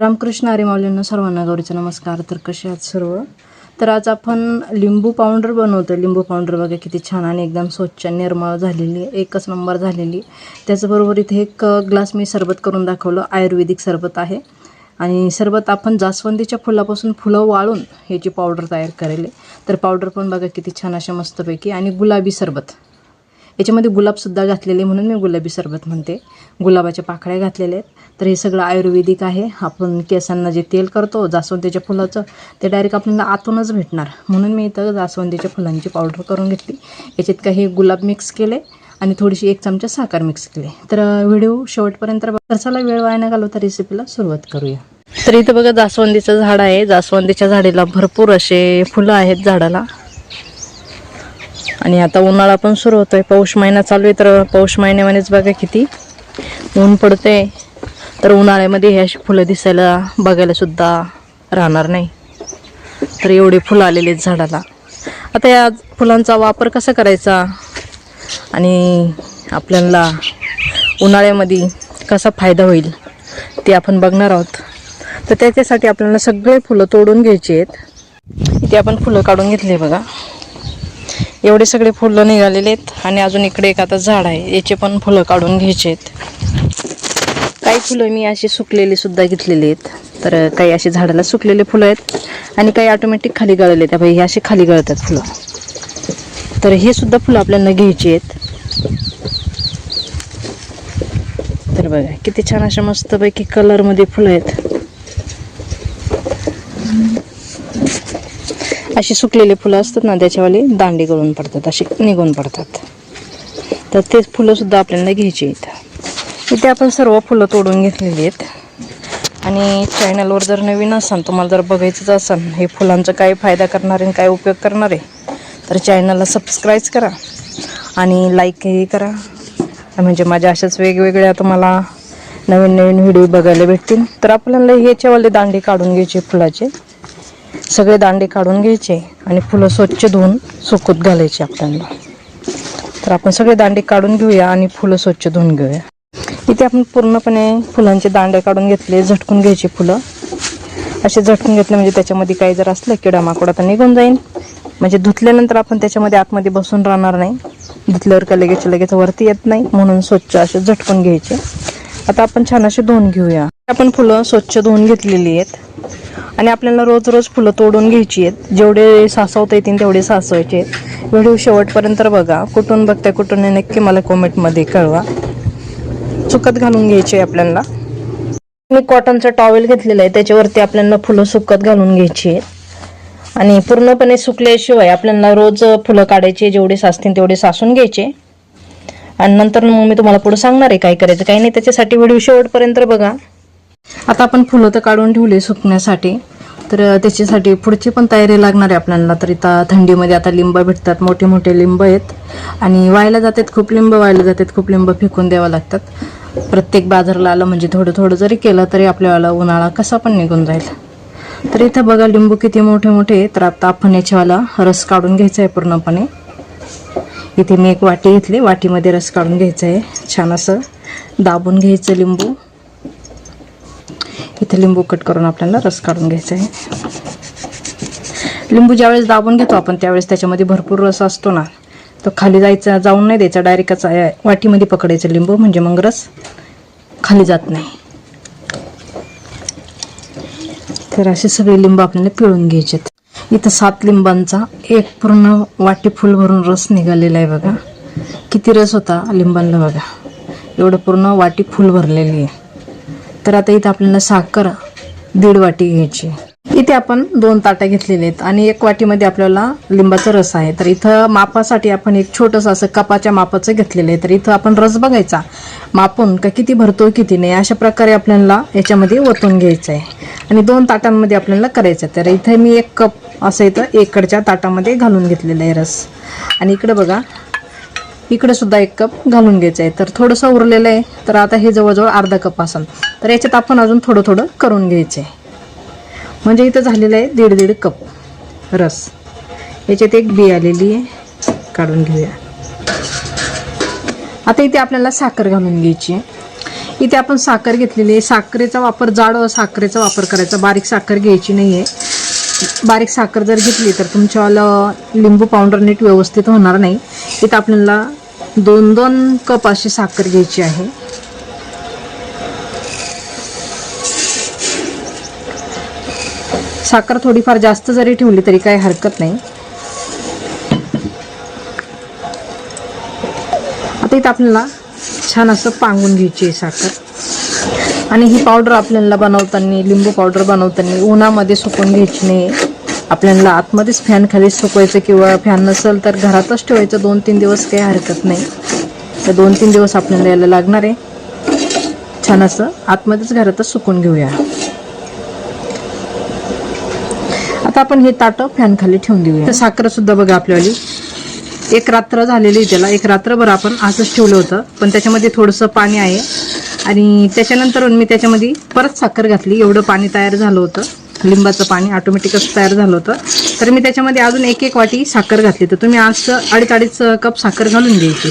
रामकृष्ण हरी माऊलींना सर्वांना गौरीचा नमस्कार. तर कसे आहात सर्व? तर आज आपण लिंबू पावडर बनवतो लिंबू पावडर बघा किती छान आणि एकदम स्वच्छ निर्मळ झालेली एकच नंबर झालेली. त्याचबरोबर इथे एक ग्लास मी सरबत करून दाखवलं. आयुर्वेदिक सरबत आहे. आणि सरबत आपण जास्वंदीच्या फुलापासून फुलं वाळून ह्याची पावडर तयार करेल. तर पावडर पण बघा किती छान अशा मस्तपैकी आणि गुलाबी सरबत. याच्यामध्ये गुलाबसुद्धा घातलेले म्हणून मी गुलाबी सरबत म्हणते. गुलाबाच्या पाकळ्या घातलेल्या आहेत. तर हे सगळं आयुर्वेदिक आहे. आपण केसांना जे तेल करतो जास्वंदीच्या फुलाचं ते डायरेक्ट आपल्याला आतूनच भेटणार. म्हणून मी इथं जास्वंदीच्या फुलांची पावडर करून घेतली. याच्यात काही गुलाब मिक्स केले आणि थोडीशी एक चमचा साखर मिक्स केली. तर व्हिडिओ शेवटपर्यंत बघा. तर चला वेळ वाया न घालवता रेसिपीला सुरुवात करूया. तर इथं बघा जास्वंदीचं झाड आहे. जास्वंदीच्या झाडेला भरपूर असे फुलं आहेत झाडाला. आणि आता उन्हाळा पण सुरू होतोय. पौष महिना चालू आहे तर पौष महिन्यामध्येच बघा किती ऊन पडतंय. तर उन्हाळ्यामध्ये हे अशी फुलं दिसायला बघायला सुद्धा राहणार नाही. तर एवढे फुलं आलेले आहेत झाडाला. आता या फुलांचा वापर कसा करायचा? आणि आपल्याला उन्हाळ्यामध्ये कसा फायदा होईल ते आपण बघणार आहोत. तर त्याच्यासाठी आपल्याला सगळे फुलं तोडून घ्यायची आहेत. इथे आपण फुलं काढून घेतली बघा. एवढे सगळे फुलं निघालेले आहेत आणि अजून इकडे एक आता झाड आहे. याचे पण फुलं काढून घ्यायचे आहेत. काही फुलं मी अशी सुकलेली सुद्धा घेतलेली आहेत. तर काही अशी झाडाला सुकलेले फुलं आहेत आणि काही ऑटोमॅटिक खाली गळले त्या हे असे खाली गळतात फुलं. तर हे सुद्धा फुलं आपल्याला घ्यायची आहेत. तर बघा किती छान अशा मस्तपैकी कलरमध्ये फुलं आहेत. अशी सुकलेले फुलं असतात ना त्याच्यावाली दांडी गळून पडतात अशी निघून पडतात. तर तेच फुलंसुद्धा आपल्याला घ्यायची आहेत. इथे आपण सर्व फुलं तोडून घेतलेली आहेत. आणि चॅनलवर जर नवीन असाल तुम्हाला जर बघायचंच असाल हे फुलांचा काय फायदा करणार आहे आणि काय उपयोग करणार आहे तर चॅनलला सबस्क्राईब करा आणि लाईकही करा. म्हणजे माझ्या अशाच वेगवेगळ्या तुम्हाला नवीन नवीन व्हिडिओ बघायला भेटतील. तर आपल्याला ह्याच्यावाले दांडे काढून घ्यायचे फुलाचे. सगळे दांडे काढून घ्यायचे आणि फुलं स्वच्छ धुवून सुकत घालायचे आपल्याला. तर आपण सगळे दांडे काढून घेऊया आणि फुलं स्वच्छ धुवून घेऊया. इथे आपण पूर्णपणे फुलांचे दांडे काढून घेतले झटकून घ्यायचे फुलं. असे झटकून घेतले म्हणजे त्याच्यामध्ये काही जर असलं किडा माकोडा तर निघून जाईल म्हणजे धुतल्यानंतर आपण त्याच्यामध्ये आतमध्ये बसून राहणार नाही. धुतल्यावर का लगेच लगेच वरती येत नाही म्हणून स्वच्छ असे झटकून घ्यायचे. आता आपण छान असे धुवून घेऊया. आपण फुलं स्वच्छ धुवून घेतलेली आहेत. आणि आपल्याला रोज रोज फुलं तोडून घ्यायची आहेत. जेवढे सासवता येतील तेवढे सासवायचे आहेत. व्हिडिओ शेवटपर्यंत बघा. कुठून बघताय कुठून नक्की मला कॉमेंटमध्ये कळवा. सुकत घालून घ्यायचे आहे आपल्याला. मी कॉटनचा टॉवेल घेतलेला आहे त्याच्यावरती आपल्याला फुलं सुकत घालून घ्यायची आहेत. आणि पूर्णपणे सुकल्याशिवाय आपल्याला रोज फुलं काढायचे जेवढे साचतील तेवढे सासून घ्यायचे. आणि नंतर मग मी तुम्हाला पुढे सांगणार आहे काय करायचं काही नाही त्याच्यासाठी व्हिडिओ शेवटपर्यंत बघा. आता आपण फुलं तर काढून ठेवले सुकण्यासाठी. तर त्याच्यासाठी पुढची पण तयारी लागणार आहे आपल्याला. तर इथं थंडीमध्ये आता लिंब भेटतात. मोठे मोठे लिंब आहेत. आणि व्हायला जातात खूप लिंब व्हायला जातात खूप लिंब फेकून द्यावं लागतात. प्रत्येक बाजारला आलं म्हणजे थोडं थोडं जरी केलं तरी आपल्याला उन्हाळा कसा पण निघून जाईल. तर इथं बघा लिंबू किती मोठे मोठे तर आता आपण याच्यावाला रस काढून घ्यायचा आहे पूर्णपणे. इथे मी एक वाटी घेतली. वाटीमध्ये रस काढून घ्यायचा आहे. छान असं दाबून घ्यायचं लिंबू. इथे लिंबू कट करून आपल्याला रस काढून घ्यायचा आहे. लिंबू ज्यावेळेस दाबून घेतो आपण त्यावेळेस त्याच्यामध्ये भरपूर रस असतो ना. तो खाली जायचा जाऊन नाही द्यायचा डायरेक्टच वाटीमध्ये पकडायचं लिंबू म्हणजे मग रस खाली जात नाही. तर असे सगळे लिंबू आपल्याला पिळून घ्यायचे इथं सात लिंबांचा एक पूर्ण वाटी फुल भरून रस निघालेला आहे बघा. किती रस होता लिंबांना बघा. एवढं पूर्ण वाटी फुल भरलेली आहे. तर आता इथं आपल्याला साखर दीड वाटी घ्यायची इथे आपण दोन ताट्या घेतलेले आहेत आणि एक वाटीमध्ये आपल्याला लिंबाचा रस आहे. तर इथं मापासाठी आपण एक छोटंसं असं कपाच्या मापाचं घेतलेलं आहे. तर इथं आपण रस बघायचा मापून का किती भरतो किती नाही अशा प्रकारे आपल्याला याच्यामध्ये ओतून घ्यायचं आहे. आणि दोन ताटांमध्ये आपल्याला करायचं आहे. तर इथे मी एक कप असं इथं एकडच्या ताटामध्ये घालून घेतलेलं आहे रस. आणि इकडं बघा इकडे सुद्धा एक कप घालून घ्यायचं आहे. तर थोडंसं उरलेलं आहे. तर आता हे जवळजवळ अर्धा कप असेल. तर याच्यात आपण अजून थोडं थोडं करून घ्यायचं. आहे म्हणजे इथं झालेलं आहे दीड दीड कप रस. याच्यात एक बी आलेली आहे. काढून घेऊया. आता इथे आपल्याला साखर घालून घ्यायची आहे. इथे आपण साखर घेतलेली आहे. साखरेचा वापर जाड साखरेचा वापर करायचा. बारीक साखर घ्यायची नाही आहे बारीक साखर जर घेतली तर तुमच्यावाला लिंबू पावडर नीट व्यवस्थित होणार नाही. इथं आपल्याला दोन दोन कप अशी साखर घ्यायची आहे. साखर थोडीफार जास्त जरी ठेवली तरी काही हरकत नाही. आता इथं आपल्याला छान असं पांगून घ्यायची आहे साखर. आणि ही पावडर आपल्याला बनवताना लिंबू पावडर बनवताना उन्हामध्ये सुकून घ्यायची नाही. आपल्याला आतमध्येच फॅन खाली सुकवायचं किंवा फॅन नसेल तर घरातच ठेवायचं. दोन तीन दिवस काही हरकत नाही. तर दोन तीन दिवस आपल्याला यायला लागणार आहे. छान असं आतमध्येच घरातच सुकून घेऊया. आता आपण हे ताटं फॅन खाली ठेवून देऊया. तर साखर सुद्धा बघा आपल्यावाली. एक रात्र झालेली त्याला. एक रात्रभर आपण असंच ठेवलं होतं. पण त्याच्यामध्ये थोडंसं पाणी आहे. आणि त्याच्यानंतर मी त्याच्यामध्ये परत साखर घातली. एवढं पाणी तयार झालं होतं. लिंबाचं पाणी ऑटोमॅटिकच तयार झालं होतं. तर मी त्याच्यामध्ये अजून एक एक वाटी साखर घातली. तर तुम्ही आज अडीच अडीच कप साखर घालून घ्यायची.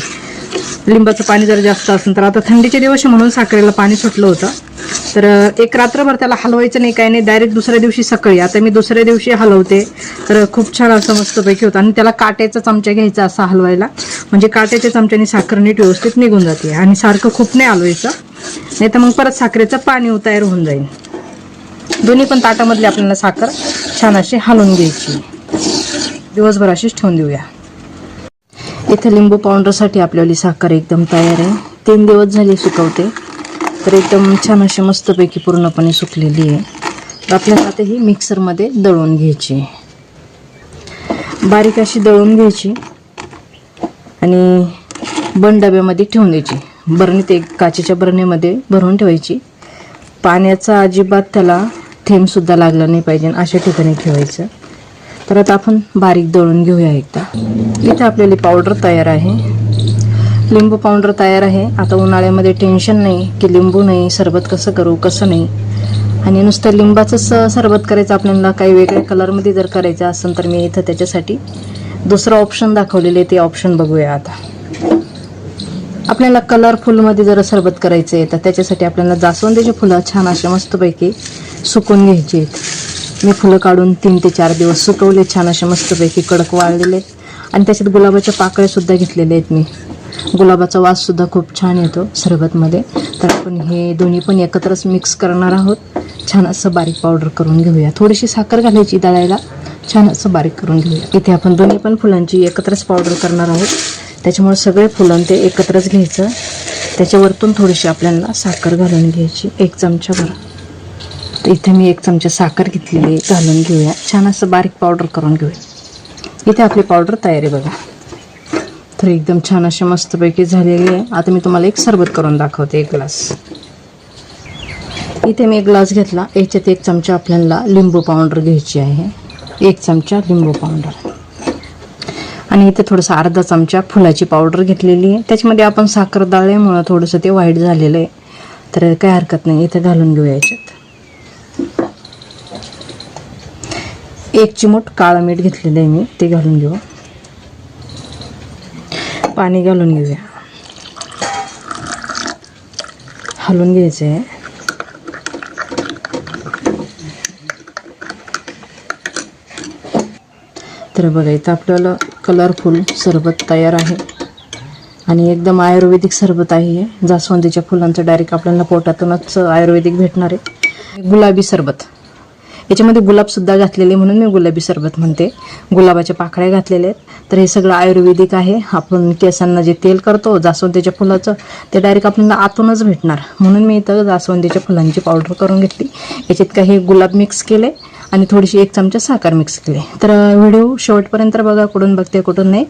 लिंबाचं पाणी जर जास्त असेल तर आता थंडीचे दिवस म्हणून साखरेला पाणी सुटलं होतं. तर एक रात्रभर त्याला हलवायचं नाही काय नाही. डायरेक्ट दुसऱ्या दिवशी सकाळी. आता मी दुसऱ्या दिवशी हलवते. तर खूप छान असं मस्तपैकी होतं. आणि त्याला काट्याचा चमचा घ्यायचा असा हलवायला. म्हणजे काट्याच्या चमच्याने साखर नीट व्यवस्थित निघून जाते. आणि सारखं खूप नाही हलवायचं. नाही तर मग परत साखरेचं पाणी तयार होऊन जाईल. दोन्ही पण ताटामधली आपल्याला साखर छान अशी हलवून घ्यायची. दिवसभर अशीच ठेवून देऊया. इथं लिंबू पावडरसाठी आपल्याली साखर एकदम तयार आहे. तीन दिवस झाले सुकवते. तर एकदम छान अशी मस्तपैकी पूर्णपणे सुकलेली आहे. तर आपल्याला आता ही मिक्सरमध्ये दळून घ्यायची बारीक अशी दळून घ्यायची. आणि बन डब्यामध्ये ठेवून द्यायची. बरणीत एक काचेच्या बरणीमध्ये भरून ठेवायची. पाण्याचा अजिबात त्याला थेंबसुद्धा लागला नाही पाहिजे अशा ठिकाणी ठेवायचं. तर आता आपण बारीक दळून घेऊया एकदा. इथे आपल्याला पावडर तयार आहे. लिंबू पावडर तयार आहे. आता उन्हाळ्यामध्ये टेन्शन नाही की लिंबू नाही सरबत कसं करू कसं नाही. आणि नुसतं लिंबाचंच सरबत करायचं आपल्याला काही वेगळ्या कलरमध्ये जर करायचं असेल तर मी इथं त्याच्यासाठी दुसरं ऑप्शन दाखवलेले ते ऑप्शन बघूया आता. आपल्याला कलरफुलमध्ये जर सरबत करायचं आहे तर त्याच्यासाठी आपल्याला जास्वंदीची फुलं छान अशा मस्तपैकी सुकून घ्यायची आहेत. मी फुलं काढून तीन ते चार दिवस सुकवले छान असे मस्तपैकी कडक वाळलेले. आहेत आणि त्याच्यात गुलाबाच्या पाकळ्यासुद्धा घेतलेल्या आहेत मी. गुलाबाचा वाससुद्धा खूप छान येतो सरबतमध्ये. तर आपण हे दोन्ही पण एकत्रच मिक्स करणार आहोत. छान असं बारीक पावडर करून घेऊया. थोडीशी साखर घालायची दळायला. छान असं बारीक करून घेऊया. इथे आपण दोन्ही पण फुलांची एकत्रच पावडर करणार आहोत. त्याच्यामुळे सगळे फुलं ते एकत्रच घ्यायचं. त्याच्यावरतून थोडीशी आपल्याला साखर घालून घ्यायची. एक चमचा भर. इथे मी एक चमचा साखर घेतलेली आहे घालून घेऊया. छान असं बारीक पावडर करून घेऊया. इथे आपली पावडर तयार आहे बघा. तर एकदम छान अशी मस्तपैकी झालेली आहे. आता मी तुम्हाला एक सरबत करून दाखवते एक ग्लास. इथे मी एक ग्लास घेतला. याच्यात एक चमचा आपल्याला लिंबू पावडर घ्यायची आहे. एक चमचा लिंबू पावडर आणि इथे थोडंसं अर्धा चमचा फुलाची पावडर घेतलेली आहे. त्याच्यामध्ये आपण साखर डाळल्यामुळं थोडंसं ते वाईट झालेलं आहे. तर काही हरकत नाही. इथे घालून घेऊया याच्यात. एक चिमूट काळं मीठ घेतलेलं आहे मी ते घालून घेऊ. पाणी घालून घेऊया. हलवून घ्यायचं आहे तर बघा इथं आपल्याला कलरफुल सरबत तयार आहे. आणि एकदम आयुर्वेदिक सरबत आहे हे. जास्वंदीच्या फुलांचं डायरेक्ट आपल्याला पोटातूनच आयुर्वेदिक भेटणार आहे. गुलाबी सरबत. याच्यामध्ये गुलाबसुद्धा घातलेले म्हणून मी गुलाबी सरबत म्हणते. गुलाबाच्या पाकळ्या घातलेल्या आहेत. तर हे सगळं आयुर्वेदिक आहे. आपण केसांना जे तेल करतो जास्वंदीच्या फुलाचं ते डायरेक्ट आपल्याला आतूनच भेटणार. म्हणून मी इथं जास्वंदीच्या फुलांची पावडर करून घेतली. याच्यात काही गुलाब मिक्स केले आणि थोडीशी एक चमचा साखर मिक्स केली. तर व्हिडिओ शेवटपर्यंत बघा कुठून बघते कुठून नाही.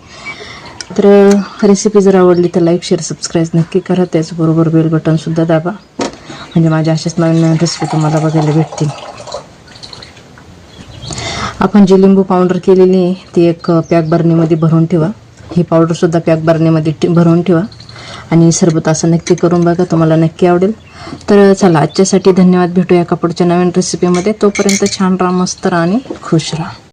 तर रेसिपी जर आवडली तर लाईक शेअर सबस्क्राईब नक्की करा. त्याचबरोबर बेल बटनसुद्धा दाबा. म्हणजे माझ्या अशाच नवीन नवीन रेसिपी तुम्हाला बघायला भेटतील. आपण जी लिंबू पावडर केलेली आहे ती एक पॅक बरणीमध्ये भरून ठेवा. ही पावडरसुद्धा पॅक बरणीमध्ये भरून ठेवा. आणि सरबत असं नक्की करून बघा तुम्हाला नक्की आवडेल. तर चला आजच्यासाठी धन्यवाद. भेटूया या कपडच्या नवीन रेसिपीमध्ये तोपर्यंत छान राहा मस्त राहा आणि खुश राहा.